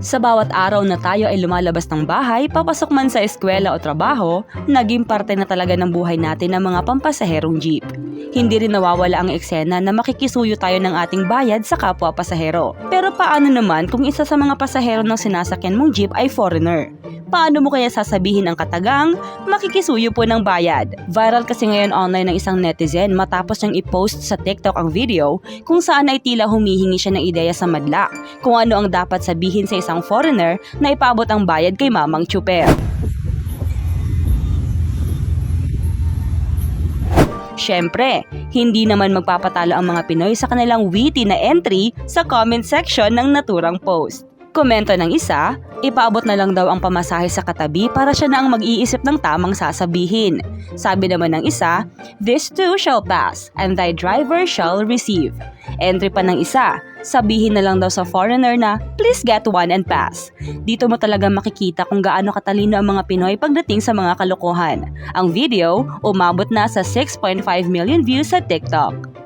Sa bawat araw na tayo ay lumalabas ng bahay, papasok man sa eskwela o trabaho, naging parte na talaga ng buhay natin ang mga pampasaherong jeep. Hindi rin nawawala ang eksena na makikisuyo tayo ng ating bayad sa kapwa pasahero. Pero paano naman kung isa sa mga pasahero ng sinasakyan mong jeep ay foreigner? Paano mo kaya sasabihin ang katagang, makikisuyo po ng bayad? Viral kasi ngayon online ng isang netizen matapos niyang i-post sa TikTok ang video kung saan ay tila humihingi siya ng ideya sa madla kung ano ang dapat sabihin sa isang foreigner na ipaabot ang bayad kay Mamang Chuper. Siyempre, hindi naman magpapatalo ang mga Pinoy sa kanilang witty na entry sa comment section ng naturang post. Komento ng isa, ipaabot na lang daw ang pamasahe sa katabi para siya na ang mag-iisip ng tamang sasabihin. Sabi naman ng isa, This too shall pass, and thy driver shall receive. Entry pa ng isa, sabihin na lang daw sa foreigner na, Please get one and pass. Dito mo talaga makikita kung gaano katalino ang mga Pinoy pagdating sa mga kalokohan. Ang video, umabot na sa 6.5 million views sa TikTok.